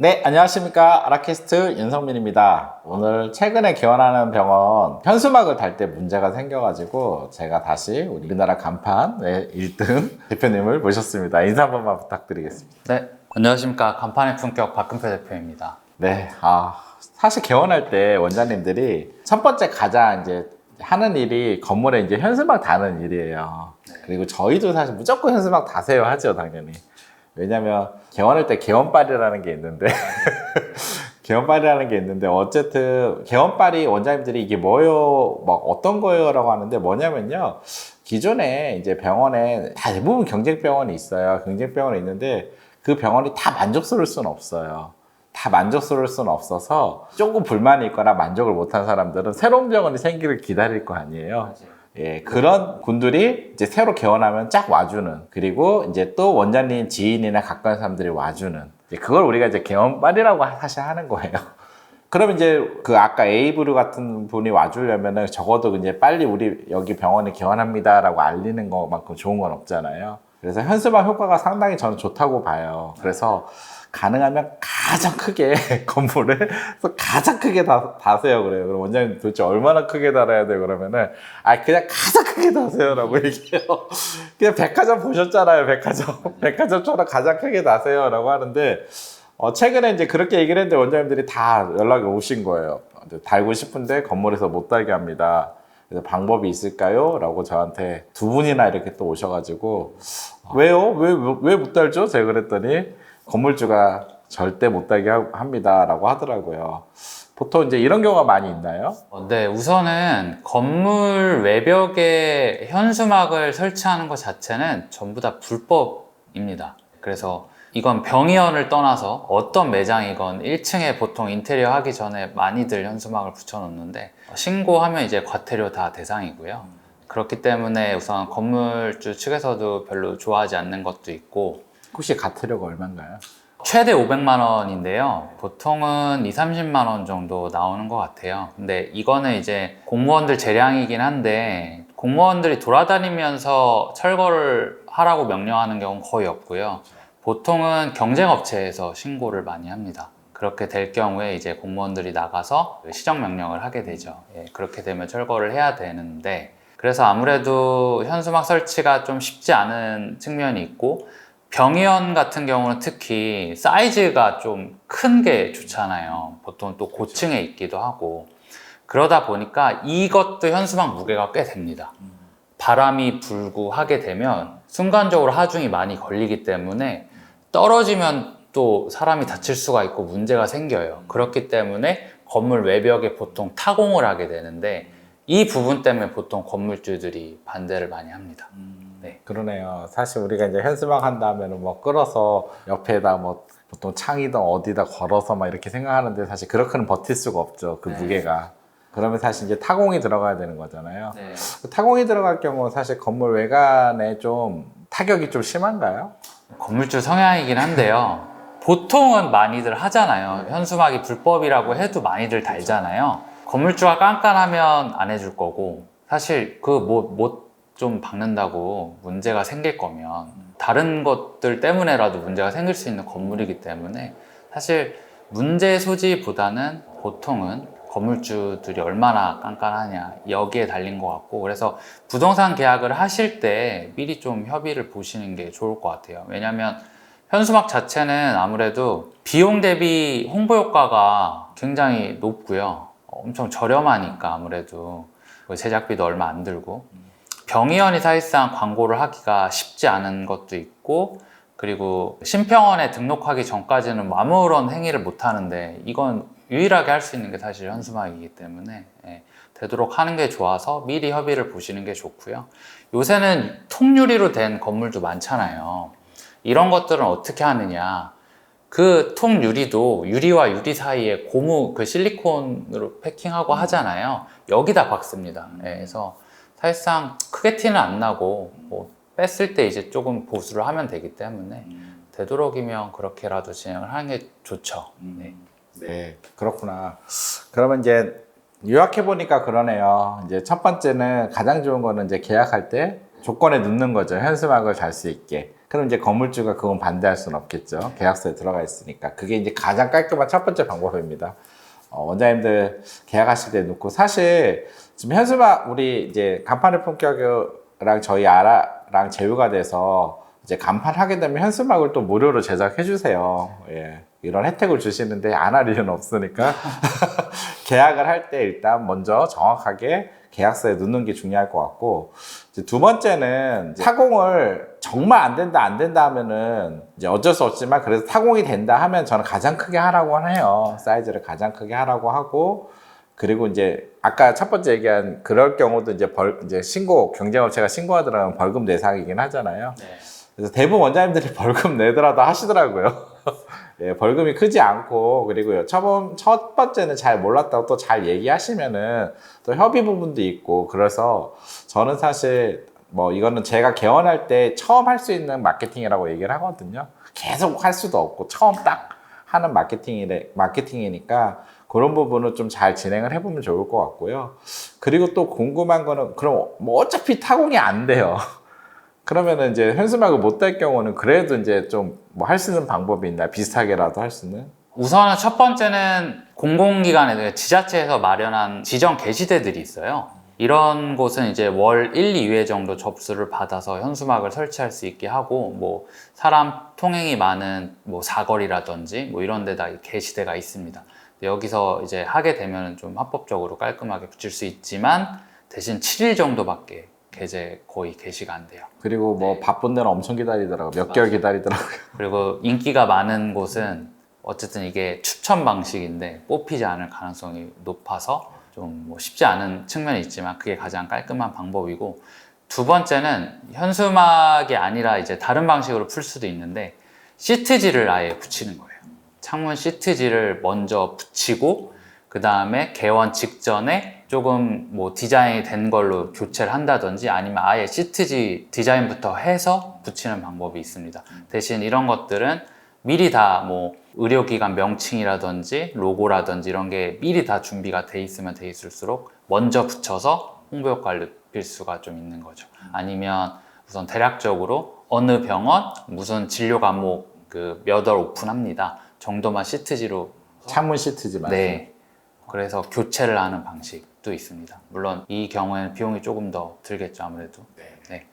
네, 안녕하십니까. 아라캐스트 윤성민입니다. 오늘 최근에 개원하는 병원 현수막을 달 때 문제가 생겨가지고 제가 다시 우리나라 간판의 1등 대표님을 모셨습니다. 인사 한 번만 부탁드리겠습니다. 네, 안녕하십니까. 간판의 품격 박근표 대표입니다. 네, 아, 사실 개원할 때 원장님들이 첫 번째 가장 이제 하는 일이 건물에 이제 현수막 다는 일이에요. 그리고 저희도 사실 무조건 현수막 다세요 하죠, 당연히. 왜냐면 개원할 때 개원빨이라는 게 있는데 개원빨이라는 게 있는데 어쨌든 개원빨이 원장님들이 이게 뭐요, 막 어떤 거요라고 하는데 뭐냐면요. 기존에 이제 병원에 다 대부분 경쟁병원이 있어요. 경쟁병원이 있는데 그 병원이 다 만족스러울 수는 없어요. 다 만족스러울 수는 없어서 조금 불만이 있거나 만족을 못한 사람들은 새로운 병원이 생기를 기다릴 거 아니에요. 예, 그런 분들이 이제 새로 개원하면 쫙 와주는 그리고 이제 또 원장님 지인이나 가까운 사람들이 와주는 이제 그걸 우리가 이제 개원빨이라고 사실 하는 거예요. 그럼 이제 그 아까 에이브르 같은 분이 와주려면은 적어도 이제 빨리 우리 여기 병원에 개원합니다라고 알리는 것만큼 좋은 건 없잖아요. 그래서 현수막 효과가 상당히 저는 좋다고 봐요. 그래서 가능하면 가장 크게 건물을 가장 크게 다, 다세요 그래요. 그럼 원장님 도대체 얼마나 크게 달아야 돼요 그러면은 아 그냥 가장 크게 다세요라고 얘기해요. 그냥 백화점 보셨잖아요 백화점 백화점처럼 가장 크게 다세요라고 하는데 어, 최근에 이제 그렇게 얘기를 했는데 원장님들이 다 연락이 오신 거예요. 달고 싶은데 건물에서 못 달게 합니다. 방법이 있을까요? 라고 저한테 두 분이나 이렇게 또 오셔가지고 왜요? 왜 왜 못 달죠? 제가 그랬더니 건물주가 절대 못 달게 하- 합니다라고 하더라고요. 보통 이제 이런 경우가 많이 있나요? 어, 네, 우선은 건물 외벽에 현수막을 설치하는 것 자체는 전부 다 불법입니다. 그래서 이건 병의원을 떠나서 어떤 매장이건 1층에 보통 인테리어 하기 전에 많이들 현수막을 붙여놓는데 신고하면 이제 과태료 다 대상이고요. 그렇기 때문에 우선 건물주 측에서도 별로 좋아하지 않는 것도 있고 혹시 가태료가 얼마인가요? 최대 500만 원인데요. 보통은 2, 30만 원 정도 나오는 것 같아요. 근데 이거는 이제 공무원들 재량이긴 한데 공무원들이 돌아다니면서 철거를 하라고 명령하는 경우는 거의 없고요. 보통은 경쟁업체에서 신고를 많이 합니다. 그렇게 될 경우에 이제 공무원들이 나가서 시정 명령을 하게 되죠. 예, 그렇게 되면 철거를 해야 되는데 그래서 아무래도 현수막 설치가 좀 쉽지 않은 측면이 있고 병의원 같은 경우는 특히 사이즈가 좀 큰 게 좋잖아요. 보통 또 고층에 있기도 하고 그러다 보니까 이것도 현수막 무게가 꽤 됩니다. 바람이 불고 하게 되면 순간적으로 하중이 많이 걸리기 때문에 떨어지면 또 사람이 다칠 수가 있고 문제가 생겨요. 그렇기 때문에 건물 외벽에 보통 타공을 하게 되는데 이 부분 때문에 보통 건물주들이 반대를 많이 합니다. 네. 그러네요. 사실 우리가 이제 현수막 한다면은 뭐 끌어서 옆에다 뭐 보통 창이든 어디다 걸어서 막 이렇게 생각하는데 사실 그렇게는 버틸 수가 없죠. 그 네. 무게가. 그러면 사실 이제 타공이 들어가야 되는 거잖아요. 네. 그 타공이 들어갈 경우 사실 건물 외관에 좀 타격이 좀 심한가요? 건물주 성향이긴 한데요. 보통은 많이들 하잖아요. 현수막이 불법이라고 해도 많이들 달잖아요. 건물주가 깐깐하면 안 해줄 거고, 사실 그 뭐, 못좀 박는다고 문제가 생길 거면 다른 것들 때문에라도 문제가 생길 수 있는 건물이기 때문에 사실 문제 소지보다는 보통은 건물주들이 얼마나 깐깐하냐 여기에 달린 것 같고 그래서 부동산 계약을 하실 때 미리 좀 협의를 보시는 게 좋을 것 같아요. 왜냐하면 현수막 자체는 아무래도 비용 대비 홍보 효과가 굉장히 높고요. 엄청 저렴하니까 아무래도 그 제작비도 얼마 안 들고 병의원이 사실상 광고를 하기가 쉽지 않은 것도 있고 그리고 심평원에 등록하기 전까지는 아무런 행위를 못 하는데 이건 유일하게 할 수 있는 게 사실 현수막이기 때문에 예, 되도록 하는 게 좋아서 미리 협의를 보시는 게 좋고요. 요새는 통유리로 된 건물도 많잖아요. 이런 것들은 어떻게 하느냐? 그 통유리도 유리와 유리 사이에 고무 그 실리콘으로 패킹하고 하잖아요. 여기다 박습니다. 예, 그래서 사실상 크게 티는 안 나고 뭐 뺐을 때 이제 조금 보수를 하면 되기 때문에 되도록이면 그렇게라도 진행을 하는 게 좋죠. 네. 네, 그렇구나. 그러면 이제 요약해 보니까 그러네요. 이제 첫 번째는 가장 좋은 거는 이제 계약할 때 조건에 넣는 거죠. 현수막을 달 수 있게. 그럼 이제 건물주가 그건 반대할 수는 없겠죠. 계약서에 들어가 있으니까. 그게 이제 가장 깔끔한 첫 번째 방법입니다. 어, 원장님들 계약하실 때 놓고 사실 지금 현수막 우리 이제 간판의 품격이랑 저희 아라랑 제휴가 돼서 이제 간판 하게 되면 현수막을 또 무료로 제작해 주세요. 예. 이런 혜택을 주시는데 안 할 일은 없으니까 계약을 할 때 일단 먼저 정확하게 계약서에 넣는 게 중요할 것 같고 두 번째는 타공을 정말 안 된다 안 된다 하면은 이제 어쩔 수 없지만 그래서 타공이 된다 하면 저는 가장 크게 하라고 해요 사이즈를 가장 크게 하라고 하고 그리고 이제 아까 첫 번째 얘기한 그럴 경우도 이제 벌 이제 신고 경쟁업체가 신고하더라면 벌금 대상이긴 하잖아요. 그래서 대부분 원장님들이 벌금 내더라도 하시더라고요. 예, 벌금이 크지 않고 그리고요. 첫, 번- 첫 번째는 잘 몰랐다고 또 잘 얘기하시면은 또 협의 부분도 있고 그래서 저는 사실 뭐 이거는 제가 개원할 때 처음 할 수 있는 마케팅이라고 얘기를 하거든요. 계속 할 수도 없고 처음 딱 하는 마케팅이래 마케팅이니까 그런 부분은 좀잘 진행을 해보면 좋을 것 같고요. 그리고 또 궁금한 거는 그럼 뭐 어차피 타공이 안 돼요. 그러면은 이제 현수막을 못 달 경우는 그래도 이제 좀 뭐 할 수 있는 방법이 있나 비슷하게라도 할 수 있는 우선은 첫 번째는 공공기관에 지자체에서 마련한 지정 게시대들이 있어요. 이런 곳은 이제 월 1, 2회 정도 접수를 받아서 현수막을 설치할 수 있게 하고 뭐 사람 통행이 많은 뭐 사거리라든지 뭐 이런 데다 게시대가 있습니다. 여기서 이제 하게 되면 좀 합법적으로 깔끔하게 붙일 수 있지만 대신 7일 정도밖에 게재 거의 게시가 안 돼요. 그리고 뭐 바쁜 데는 엄청 기다리더라고 몇 개월 기다리더라고요. 그리고 인기가 많은 곳은 어쨌든 이게 추천 방식인데 뽑히지 않을 가능성이 높아서 좀 뭐 쉽지 않은 측면이 있지만 그게 가장 깔끔한 방법이고 두 번째는 현수막이 아니라 이제 다른 방식으로 풀 수도 있는데 시트지를 아예 붙이는 거예요. 창문 시트지를 먼저 붙이고 그 다음에 개원 직전에 조금 뭐 디자인이 된 걸로 교체를 한다든지 아니면 아예 시트지 디자인부터 해서 붙이는 방법이 있습니다. 대신 이런 것들은 미리 다 뭐 의료기관 명칭이라든지 로고라든지 이런 게 미리 다 준비가 돼 있으면 돼 있을수록 먼저 붙여서 홍보 효과를 느낄 수가 좀 있는 거죠. 아니면 우선 대략적으로 어느 병원 무슨 진료 과목 그 몇 월 오픈합니다 정도만 시트지로 창문 시트지만. 네. 그래서 교체를 하는 방식도 있습니다. 물론 이 경우에는 비용이 조금 더 들겠죠, 아무래도. 네.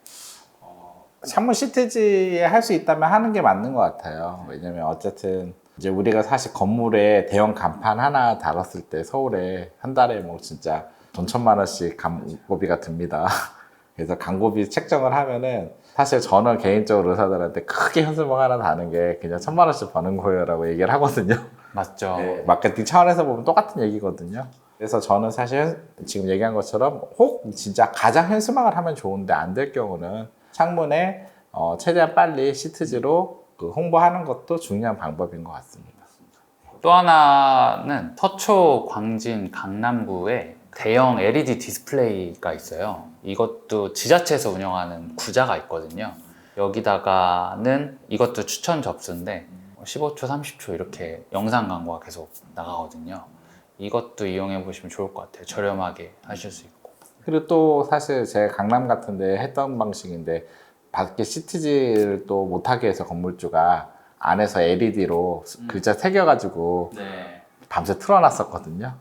창문 시트지에 할 수 있다면 하는 게 맞는 것 같아요. 왜냐면 어쨌든 이제 우리가 사실 건물에 대형 간판 하나 달았을 때 서울에 한 달에 뭐 진짜 돈 천만 원씩 광고비가 듭니다. 그래서 광고비 책정을 하면은 사실 저는 개인적으로 의사들한테 크게 현수막 하나 다는 게 그냥 천만 원씩 버는 거예요라고 얘기를 하거든요. 맞죠. 네, 마케팅 차원에서 보면 똑같은 얘기거든요. 그래서 저는 사실 현- 지금 얘기한 것처럼 혹 진짜 가장 현수막을 하면 좋은데 안 될 경우는 창문에 어, 최대한 빨리 시트지로 그 홍보하는 것도 중요한 방법인 것 같습니다. 또 하나는 서초, 광진, 강남구에 대형 LED 디스플레이가 있어요. 이것도 지자체에서 운영하는 구자가 있거든요. 여기다가는 이것도 추천 접수인데 15초, 30초 이렇게 영상 광고가 계속 나가거든요. 이것도 이용해 보시면 좋을 것 같아요. 저렴하게 하실 수 있고. 그리고 또 사실 제가 강남 같은데 했던 방식인데 밖에 시트지를 또 못하게 해서 건물주가 안에서 LED로 글자 새겨가지고 네. 밤새 틀어놨었거든요.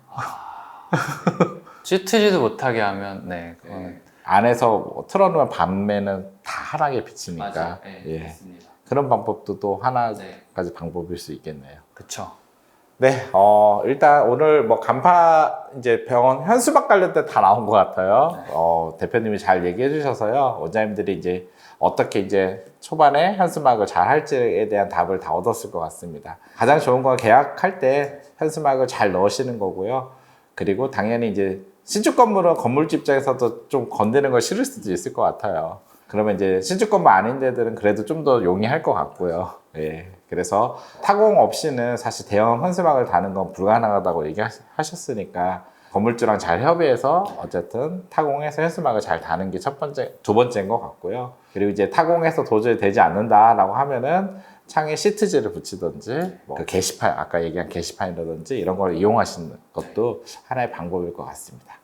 시트지도 못하게 하면 네, 그건 안에서 뭐 틀어놓으면 밤에는 다 환하게 비치니까 예. 맞습니다. 그런 방법도 또 하나까지 네. 방법일 수 있겠네요. 그쵸. 네, 어, 일단 오늘 뭐 간파 이제 병원 현수막 관련된 다 나온 것 같아요. 어, 대표님이 잘 얘기해 주셔서요. 원장님들이 이제 어떻게 이제 초반에 현수막을 잘 할지에 대한 답을 다 얻었을 것 같습니다. 가장 좋은 건 계약할 때 현수막을 잘 넣으시는 거고요. 그리고 당연히 이제 신축 건물은 건물주 입장에서도 좀 건드는 걸 싫을 수도 있을 것 같아요. 그러면 이제 건물 아닌 데들은 그래도 좀 더 용이할 것 같고요. 예. 그래서 타공 없이는 사실 대형 현수막을 다는 건 불가능하다고 얘기하셨으니까 건물주랑 잘 협의해서 어쨌든 타공해서 현수막을 잘 다는 게 첫 번째, 두 번째인 것 같고요. 그리고 이제 타공해서 도저히 되지 않는다라고 하면은 창에 시트지를 붙이든지 뭐 그 게시판 아까 얘기한 게시판이라든지 이런 걸 이용하시는 것도 하나의 방법일 것 같습니다.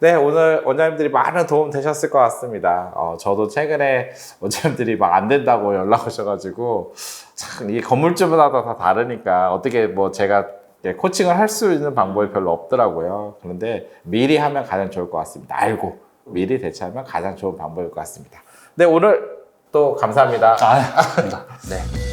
네, 오늘 원장님들이 많은 도움 되셨을 것 같습니다. 어, 저도 최근에 원장님들이 막 안 된다고 연락 오셔가지고, 참, 이게 건물주마다 다 다르니까, 어떻게 뭐 제가 코칭을 할 수 있는 방법이 별로 없더라고요. 그런데 미리 하면 가장 좋을 것 같습니다. 알고, 미리 대처하면 가장 좋은 방법일 것 같습니다. 네, 오늘 또 감사합니다. 아, 감사합니다. 네.